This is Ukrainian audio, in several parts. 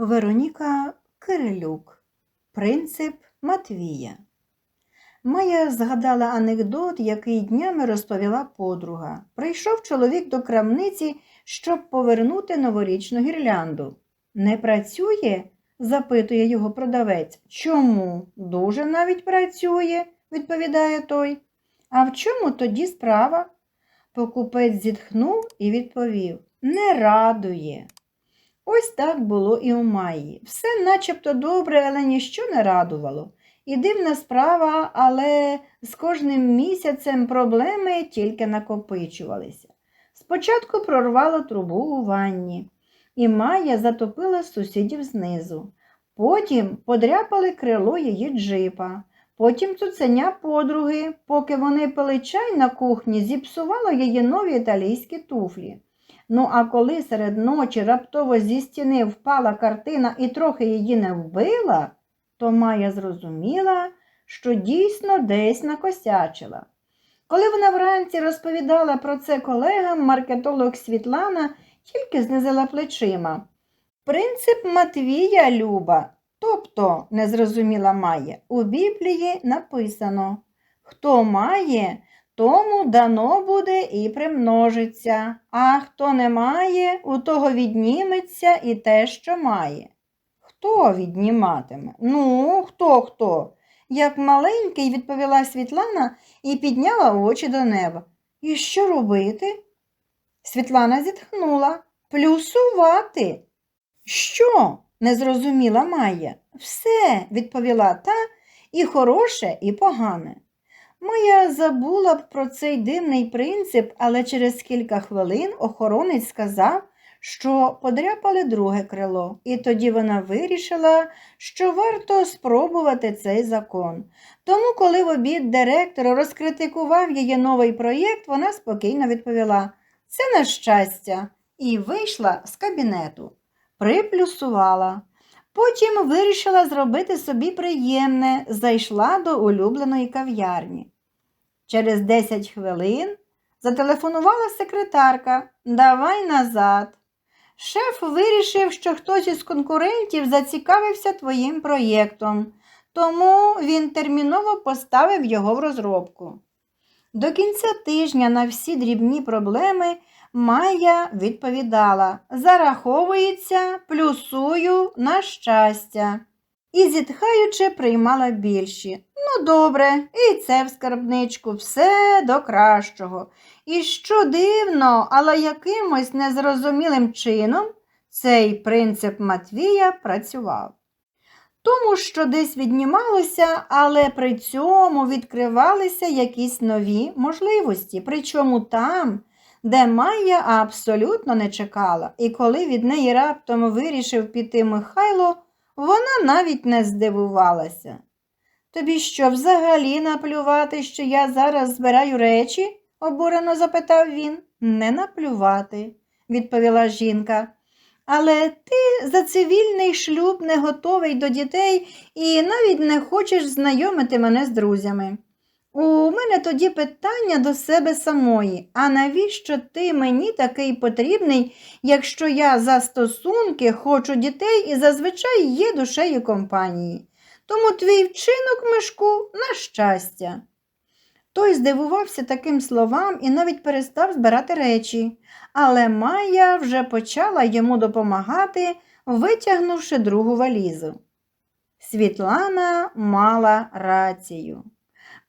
Вероніка Кирилюк. Принцип Матвія. Майя згадала анекдот, який днями розповіла подруга. Прийшов чоловік до крамниці, щоб повернути новорічну гірлянду. Не працює? запитує його продавець. Чому? Дуже навіть працює, відповідає той. А в чому тоді справа? Покупець зітхнув і відповів Не радує. Ось так було і у Майї. Все начебто добре, але ніщо не радувало. І дивна справа, але з кожним місяцем проблеми тільки накопичувалися. Спочатку прорвало трубу у ванні, і Майя затопила сусідів знизу. Потім подряпали крило її джипа. Потім цуценя подруги, поки вони пили чай на кухні, зіпсувало її нові італійські туфлі. Ну, а коли серед ночі раптово зі стіни впала картина і трохи її не вбила, то Майя зрозуміла, що дійсно десь накосячила. Коли вона вранці розповідала про це колегам, маркетолог Світлана тільки знизила плечима. Принцип Матвія Люба, тобто, не зрозуміла Майя, у Біблії написано Хто має, тому дано буде і примножиться, а хто не має, у того відніметься і те, що має. Хто відніматиме? Ну, хто хто? Як маленький, відповіла Світлана і підняла очі до неба. І що робити? Світлана зітхнула. Плюсувати. Що? не зрозуміла Майя. Все, відповіла та, і хороше, і погане. Майя забула б про цей дивний принцип, але через кілька хвилин охоронець сказав, що подряпали друге крило, і тоді вона вирішила, що варто спробувати цей закон. Тому, коли в обід директор розкритикував її новий проєкт, вона спокійно відповіла це на щастя, і вийшла з кабінету, приплюсувала. Потім вирішила зробити собі приємне, зайшла до улюбленої кав'ярні. Через 10 хвилин зателефонувала секретарка Давай назад. Шеф вирішив, що хтось із конкурентів зацікавився твоїм проєктом, тому він терміново поставив його в розробку. До кінця тижня на всі дрібні проблеми Майя відповідала зараховується, плюсую на щастя. І, зітхаючи, приймала більші. Ну, добре, і це в скарбничку, все до кращого. І що дивно, але якимось незрозумілим чином цей принцип Матвія працював. Тому, що десь віднімалося, але при цьому відкривалися якісь нові можливості, причому там, де Майя абсолютно не чекала, і коли від неї раптом вирішив піти Михайло, вона навіть не здивувалася. Тобі що, взагалі наплювати, що я зараз збираю речі? обурено запитав він. Не наплювати, відповіла жінка. Але ти за цивільний шлюб не готовий до дітей і навіть не хочеш знайомити мене з друзями. У мене тоді питання до себе самої. А навіщо ти мені такий потрібний, якщо я за стосунки хочу дітей і зазвичай є душею компанії? Тому твій вчинок, Мишку, на щастя. Той здивувався таким словам і навіть перестав збирати речі, але Майя вже почала йому допомагати, витягнувши другу валізу. Світлана мала рацію.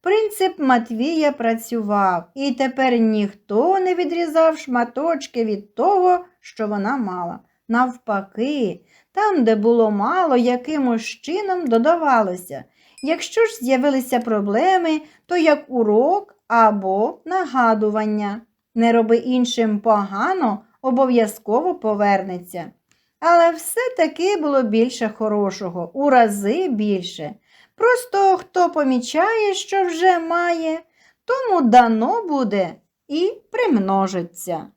Принцип Матвія працював, і тепер ніхто не відрізав шматочки від того, що вона мала. Навпаки, там, де було мало, якимось чином додавалося. Якщо ж з'явилися проблеми, то як урок або нагадування. Не роби іншим погано, обов'язково повернеться. Але все-таки було більше хорошого, у рази більше. Просто хто помічає, що вже має, тому дано буде і примножиться.